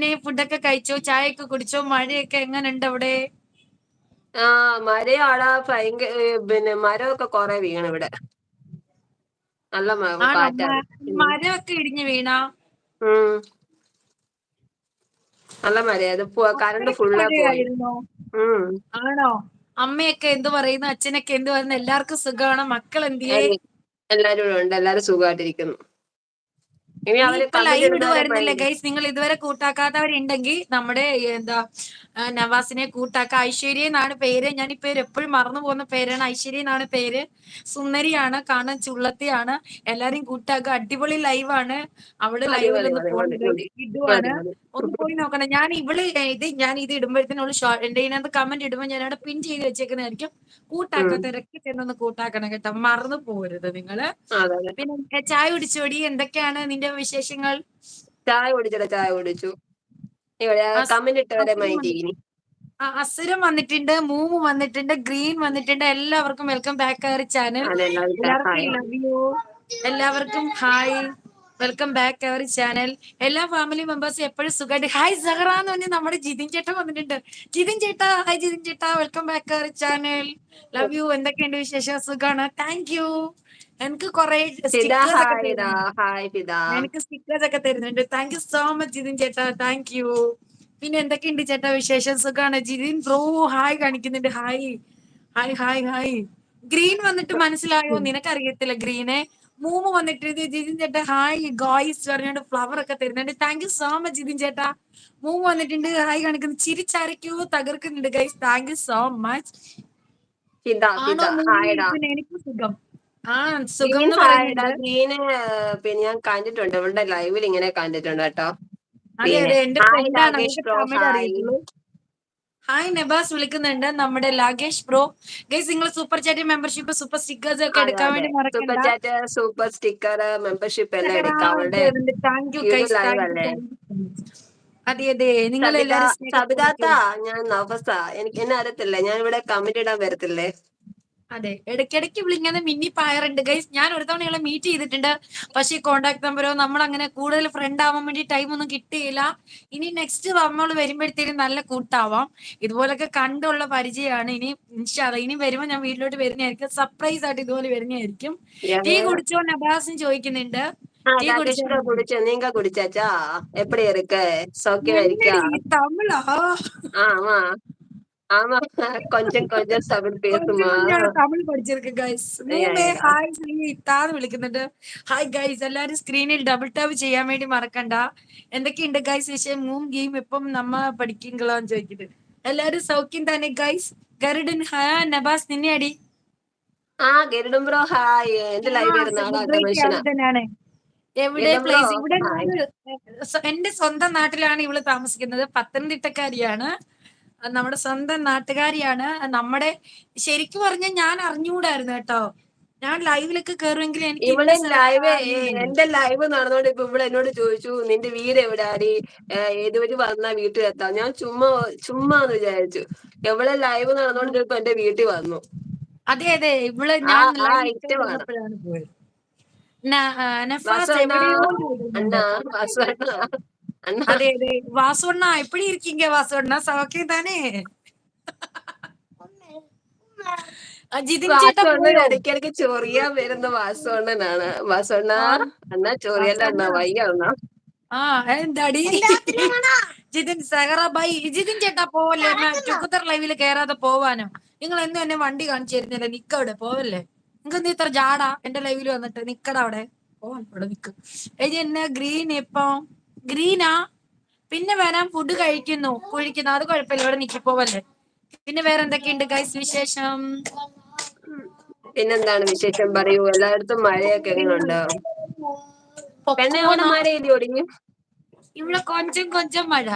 പിന്നെ ഫുഡൊക്കെ കഴിച്ചോ? ചായ ഒക്കെ കുടിച്ചോ? മഴയൊക്കെ എങ്ങനെയുണ്ട് അവിടെ? ആ മഴയാടാ ഭയങ്കര പിന്നെ മരമൊക്കെ കുറെ വീണ് ഇവിടെ. നല്ല കാറ്റാണ്. മരമൊക്കെ ഇടിഞ്ഞു വീണ? നല്ല മരയത് കറണ്ട് ഫുള്ളാ പോയി. ആണോ? അമ്മയൊക്കെ എന്ത് പറയുന്നു? അച്ഛനൊക്കെ എന്ത് പറയുന്നു? എല്ലാവർക്കും സുഖമാണ് മക്കൾ എന്തിയേ എല്ലാരും ഉണ്ട്. എല്ലാരും സുഖമായിട്ടിരിക്കുന്നു ഇനി നീ അവർ ഇപ്പൊ കമ്പിന്റെ ലൈവ് ഇടുന്നവരെ ഇടുവായിരുന്നല്ലേ മൈൻഡ് ഗൈസ് നിങ്ങൾ ഇതുവരെ കൂട്ടാക്കാത്തവരുണ്ടെങ്കിൽ നമ്മുടെ എന്താ നവാസിനെ കൂട്ടാക്ക ഐശ്വര്യ എന്നാണ് പേര്. ഞാൻ ഈ പേര് എപ്പോഴും മറന്നു പോകുന്ന പേരാണ്. ഐശ്വര്യ എന്നാണ് പേര്. സുന്ദരിയാണ് കാണാൻ ചുള്ളത്തിയാണ്. എല്ലാരും കൂട്ടാക്കുക. അടിപൊളി ലൈവാണ് അവിടെ ലൈവ് ഇടുവാണ്. ഒന്ന് പോയി നോക്കണം. ഞാൻ ഇവൾ ഇത് ഞാൻ ഇത് ഇടുമ്പോഴത്തേനുള്ള ഷോർട്ട് എന്റെ ഇതിനകത്ത് കമന്റ് ഇടുമ്പോൾ ഞാൻ അവിടെ പിൻ ചെയ്ത് വെച്ചേക്കുന്നതായിരിക്കും. ഉം. തിരക്കി ചെന്നൊന്ന് കൂട്ടാക്കണം കേട്ടോ. മറന്നു പോകരുത് നിങ്ങൾ. പിന്നെ ചായ കുടിച്ചോടി? എന്തൊക്കെയാണ് നിന്റെ വിശേഷങ്ങൾ? ചായ കുടിച്ചെടാ ചായ കുടിച്ചു. ഇവിടെ കമന്റ് ഇട്ടവരെ മൈൻഡ് ഇനി അസുരം വന്നിട്ടുണ്ട് മൂമ് വന്നിട്ടുണ്ട് ഗ്രീൻ വന്നിട്ടുണ്ട്. എല്ലാവർക്കും വെൽക്കം ബാക്ക് അവർ ചാനൽ എല്ലാവർക്കും ഹായ് എല്ലാവർക്കും വെൽക്കം ബാക്ക് അവർ ചാനൽ എല്ലാ ഫാമിലി മെമ്പേഴ്സും എപ്പോഴും സുഖമായിട്ട്. ഹായ് സഹറ എന്ന് പറഞ്ഞ് നമ്മുടെ ജിതിൻ ചേട്ടൻ വന്നിട്ടുണ്ട്. ജിതിൻ ചേട്ടാ ഹായ് ജിതിൻ ചേട്ടാ. Welcome back our channel love you എന്തൊക്കെയുണ്ട് വിശേഷം? സുഖമാണ് താങ്ക് യു എനിക്ക് കുറെ എനിക്ക് സ്റ്റിക്കേഴ്സ് ഒക്കെ തരുന്നുണ്ട്. Thank you so much Jithin ചേട്ടാ. താങ്ക് യു പിന്നെ എന്തൊക്കെയുണ്ട് ചേട്ടാ വിശേഷം? സുഖാണ്? ജിതിൻ ബ്രോ ഹായ് കാണിക്കുന്നുണ്ട്. Hi hi hi hi green വന്നിട്ട് മനസ്സിലായോ? നിനക്കറിയത്തില്ല ഗ്രീനെ മൂമ് വന്നിട്ട് ജിതിൻ ചേട്ടാ ഹായ് ഗോയ്സ് പറഞ്ഞുകൊണ്ട് ഫ്ലവർ ഒക്കെ തരുന്നുണ്ട്. Thank you so much Jithin ചേട്ടാ. മൂമ് വന്നിട്ടുണ്ട്. ഹായ് കാണിക്കുന്നു. ചിരിച്ചരയ്ക്കൂ തകർക്കുന്നുണ്ട് guys thank you so much എനിക്ക് സുഖം. ആ സുഖം എന്ന് പറയുന്നുണ്ട് ഗ്രീന് പിന്നെ ഞാൻ കണ്ടിട്ടുണ്ട്. ഇവളുടെ ലൈവിൽ ഇങ്ങനെ കണ്ടിട്ടുണ്ട് കേട്ടോ. അതെ അതെ എന്റെ ഹായ് ഫ്രണ്ടാണ് ബ്രോ തമിഴ് ഹായ് ഹായ് നെബാസ് വിളിക്കുന്നുണ്ട്. നമ്മുടെ ലാഗേഷ് ബ്രോ ഗൈസ് നിങ്ങൾ super chat membership super stickers ഒക്കെ എടുക്കാൻ വേണ്ടി super chat super sticker membership എല്ലാം എടുക്കാം. താങ്ക് യു ഗൈസ് അതെ അതെ. നിങ്ങൾ എല്ലാവരും ഞാൻ നവസ. എനിക്ക് എന്നെ അറിയത്തില്ല? ഞാൻ ഇവിടെ കമന്റ് ഇടാൻ വരത്തില്ലേ? അതെ ഇടയ്ക്കിടയ്ക്ക് വിളിങ്ങനെ മിന്നി പായറുണ്ട് ഗൈസ് ഞാൻ ഒരു തവണ ഇയാളെ മീറ്റ് ചെയ്തിട്ടുണ്ട് പക്ഷേ കോണ്ടാക്ട് നമ്പറോ നമ്മൾ അങ്ങനെ കൂടുതൽ ഫ്രണ്ട് ആവാൻ വേണ്ടി ടൈം ഒന്നും കിട്ടിയില്ല ഇനി നെക്സ്റ്റ് നമ്മൾ വരുമ്പോഴത്തേക്കും നല്ല കൂട്ടാവാം ഇതുപോലൊക്കെ കണ്ടുള്ള പരിചയമാണ് ഇനി ഇൻഷാല്ല ഇനി വരുമ്പോൾ ഞാൻ വീട്ടിലോട്ട് വരുന്നതായിരിക്കും സർപ്രൈസ് ആയിട്ട് ഇതുപോലെ വരുന്നതായിരിക്കും ടീ കുടിച്ചോ നബാസും ചോദിക്കുന്നുണ്ട് ആ ടീ രാകേഷ് കുടിച്ചോ ബ്രോ കുടിച്ചു നീങ്ക കുടിച്ചാച്ചാ എപ്പടി இருக்கு சௌக்கியமா இருக்கியா എന്നടി തമിഴാ ஆமா ஆமா கொஞ்சம் கொஞ்சம் தமிழ் കൊഞ്ചം பேசுமா കൊഞ്ചാണ് തമിഴ് പഠിച്ചിരിക്കും ഗൈസ് യാ മൂമേ യാ ഹായ് ശ്രീ ഇത്താന്ന് വിളിക്കുന്നുണ്ട് ഹായ് ഗൈസ് എല്ലാരും സ്ക്രീനിൽ ഡബിൾ ടാപ്പ് ചെയ്യാൻ വേണ്ടി മറക്കണ്ട എന്തൊക്കെയുണ്ട് ഗൈസ് വിഷയം മൂം ഗെയിം ഇപ്പം നമ്മ പഠിക്കുങ്കളാന്ന് ചോദിക്കുന്നത് എല്ലാരും സൗഖ്യം തന്നെ ഗൈസ് ഗരുഡൻ ഹാ നബാസ് നിന്നെ അടി ആ ഗരുഡൻ ബ്രോ ഹായ് എന്റെ ലൈവ് ആ വരുന്ന ആളാ കേട്ടോ സെലിബ്രിറ്റി മനുഷ്യനാ അത് തന്നെയാണ് എവിടെ ഗരുഡൻ ബ്രോ പ്ലേസ് ഇവിടെ ഹായ് ഞാൻ എന്റെ സ്വന്തം നാട്ടിലാണ് ഇവള് താമസിക്കുന്നത് പത്തനംതിട്ടക്കാരിയാണ് അത് നമ്മുടെ സ്വന്തം നാട്ടുകാരിയാണ്. നമ്മുടെ ശരിക്കും പറഞ്ഞാൽ ഞാൻ അറിഞ്ഞുകൂടായിരുന്നു കേട്ടോ. ഞാൻ ലൈവിലൊക്കെ കയറുമെങ്കിൽ എനിക്ക് ഇവിടെ ലൈവ് എന്റെ ലൈവ് നടന്നോണ്ട് ഇപ്പൊ ഇവിടെ എന്നോട് ചോദിച്ചു നിന്റെ വീട് എവിടാടി? ഏതുവഴി വന്നാ വീട്ടിലെത്താം? ഞാൻ ചുമ്മാ ചുമ്മാന്ന് വിചാരിച്ചു. എവിടെ ലൈവ് നടന്നോണ്ട് ഇപ്പൊ എന്റെ വീട്ടിൽ വന്നു. അതെ അതെ. ഇവിടെ ഞാൻ പോയത്. ന- ആ, വാസു നഫാസ് അണ്ണ എവിടെയോ ചോദിക്കുന്നുണ്ട് അണ്ണ വാസു അണ്ണ അണ്ണ അതെ അതെ വാസുണ്ണ എപ്പടി இருக்கீங்க വാസുണ്ണ സൗഖ്യം தானே ആ, ജിതിൻ ചേട്ടാ വാസു അണ്ണൻ പോയോ ഇടയ്ക്കിടയ്ക്ക് ചൊറിയാൻ വരുന്ന വാസു അണ്ണനാണ് വാസു അണ്ണ ആ അണ്ണ ചൊറിയല്ല അണ്ണ വാസുണ്ണ വയ്യ അണ്ണ ആ എന്താടി ജിതിൻ സഹറ ബൈ ജിതിൻ ചേട്ടാ പോവല്ലേ ചുക്കുത്തർ ലൈവില് കേറാതെ പോവാനോ നിങ്ങൾ എന്നും എന്നെ വണ്ടി കാണിച്ചു തരുന്നില്ല നിക്കവിടെ പോവല്ലേ നിങ്ങൾക്ക് നീ ഇത്ര ജാടാ എന്റെ ലൈവില് വന്നിട്ട് നിക്കടാ അവിടെ പോവാൻ അവിടെ നിക്ക് ഏജി എന്നെ ഗ്രീൻ ഇപ്പൊ ഗ്രീനാ. പിന്നെ വരാൻ ഫുഡ് കഴിക്കുന്നു. കുഴിക്കുന്നു. അത് കുഴപ്പമില്ല. ഇവിടെ നിക്കി പോവല്ലേ പിന്നെ വേറെ എന്തൊക്കെയുണ്ട് ഗൈസ് വിശേഷം? പിന്നെന്താണ് വിശേഷം? പറയൂ. എല്ലായിടത്തും മഴയൊക്കെ എങ്ങനെയുണ്ട്? പെണ്ണെ അവിടെ പൊക്കോണോ മഴ എഴുതി ഒടിഞ്ഞു ഇവിടെ കൊഞ്ചം കൊഞ്ചം മഴ.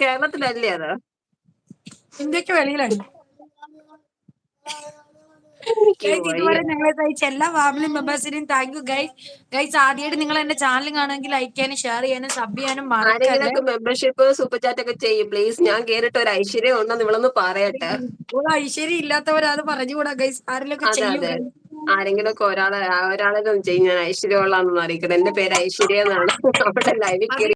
കേരളത്തിലല്ലേ അത്? ഇന്ത്യയ്ക്ക് വെളിയിലാണ് ഗൈസ് ഇതുവരെ ഞങ്ങളെ സഹിച്ച എല്ലാ ഫാമിലി മെമ്പേഴ്സിനും താങ്ക് യു ഗൈസ് ഗൈസ് ആദ്യമായിട്ട് നിങ്ങൾ എന്റെ ചാനൽ കാണുമെങ്കിൽ ലൈക്ക് ചെയ്യാനും ഷെയർ ചെയ്യാനും സബ് ചെയ്യാനും മറക്കല്ലേ? ആരെങ്കിലൊക്കെ മെമ്പർഷിപ്പ് സൂപ്പർ ചാറ്റ് ഒക്കെ ചെയ്യും പ്ലീസ് ഞാൻ കേറിട്ട് ഒരു ഐശ്വര്യം ഉണ്ടെന്ന് ഇവളൊന്ന് പറയട്ടെ. ഐശ്വര്യം ഇല്ലാത്തവരാ അത് പറഞ്ഞുകൂടാ ഗൈസ് ആരെങ്കിലും അതെ ചെയ്യൂ. അതെ. ഒരാളെ ഒരാളെങ്കിലും ചെയ്യും ഞാൻ ഐശ്വര്യമുള്ള എന്റെ പേര് ഐശ്വര്യ എന്നാണ്. അവിടെ ലൈവിൽ കയറി